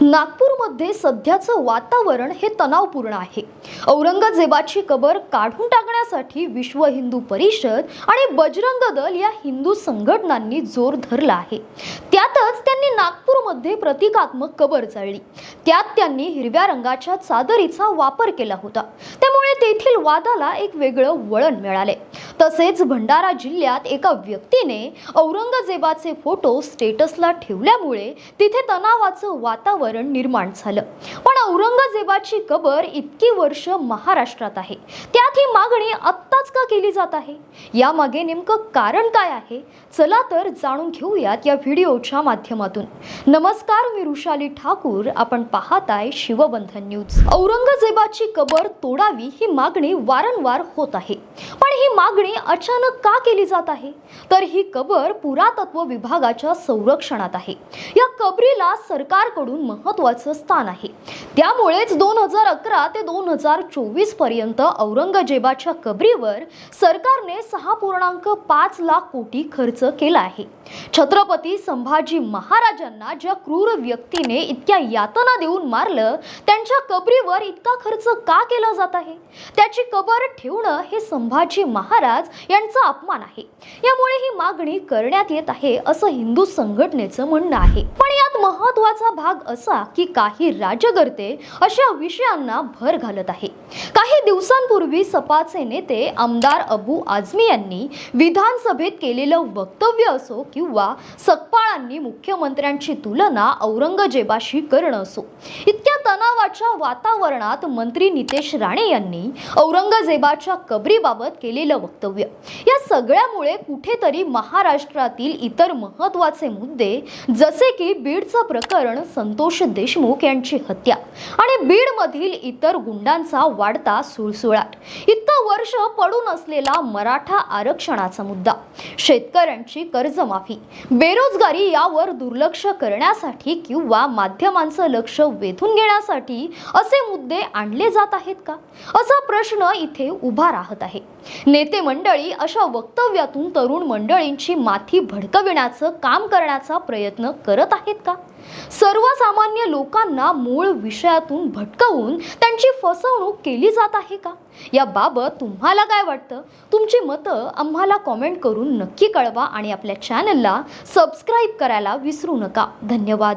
नागपूरमध्ये सध्याचं वातावरण हे तणावपूर्ण आहे. औरंगजेबाची कबर काढून टाकण्यासाठी विश्व हिंदू परिषद आणि बजरंग दल या हिंदू संघटनांनी जोर धरला आहे. त्यातच त्यांनी नागपूरमध्ये प्रतिकात्मक कबर जाळली. त्यात त्यांनी हिरव्या रंगाच्या चादरीचा वापर केला होता. त्यामुळे तेथील वादाला एक वेगळं वळण मिळाले तसेच भंडारा जिल्ह्यात एका व्यक्तीने औरंगजेबाचे फोटो स्टेटसला ठेवल्यामुळे तिथे तणावाचं वातावरण निर्माण झालं. पण औरंगजेबाची कबर इतकी वर्ष महाराष्ट्रात आहे. त्यात ही मागणी आत्ताच का केली जात आहे? यामागे नेमकं कारण काय आहे? चला तर जाणून घेऊयात या व्हिडिओच्या माध्यमातून. नमस्कार मी ऋषाली ठाकूर. आपण पाहत आहे शिवबंधन न्यूज. औरंगजेबाची कबर तोडावी ही मागणी वारंवार होत आहे. पण ही मागणी अचानक का केली जात आहे? तर ही कबर पुरातत्व विभागाच्या संरक्षणात आहे. या कबरीला सरकारकडून महत्वाचं स्थान आहे. त्यामुळेच दोन हजार अकरा ते दोन हजार चोवीसपर्यंत औरंगजेबाच्या कबरीवर रस्त्यांवर सरकारने सहा पूर्णांक पाच लाख कोटी खर्च केला आहे. छत्रपती संभाजी महाराजांना ज्या क्रूर व्यक्तीने इतक्या यातना देऊन मारलं त्यांच्या कबरीवर इतका खर्च का केला जात आहे? त्याची कबर ठेवणं हे संभाजी महाराज यांचा अपमान आहे. यामुळे ही मागणी करण्यात येत आहे असं हिंदू संघटनेचं म्हणणं आहे. पण यात महत्त्वाचा भाग असा की काही राजकर्ते अशा विषयांना भर घालत आहे. काही दिवसांपूर्वी सपाचे नेते आमदार अबू आझमी यांनी विधानसभेत केलेलं वक्तव्य असो किंवा सकपाळांनी मुख्यमंत्र्यांची तुलना औरंगजेबाशी करणं असो इतक्या तणावाच्या वातावरणात मंत्री नितेश राणे यांनी औरंगजेबाच्या कबरीबाबत केलेलं वक्तव्य. या सगळ्यामुळे कुठेतरी महाराष्ट्रातील इतर महत्त्वाचे मुद्दे जसे की बीड बीडचं प्रकरण संतोष देशमुख यांची हत्या. आणि बीडमधील इतर गुंडांचा वाढता सुळसुळाट. वर्ष पडून असलेला मराठा आरक्षणाचा मुद्दा. शेतकऱ्यांची कर्जमाफी बेरोजगारी यावर दुर्लक्ष करण्यासाठी किंवा माध्यमांचं लक्ष वेधून घेण्यासाठी असे मुद्दे आणले जात आहेत का? असा प्रश्न इथे उभा राहत आहे. नेते मंडळी अशा वक्तव्यातून तरुण मंडळींची माथी भडकविण्याचं काम करण्याचा प्रयत्न करत आहेत का? सर्वसामान्य लोकांना मूळ विषयातून भटकवून त्यांची फसवणूक केली जात आहे का? याबाबत तुम्हाला काय वाटतं? तुमची मतं आम्हाला कॉमेंट करून नक्की कळवा आणि आपल्या चॅनलला सबस्क्राईब करायला विसरू नका. धन्यवाद.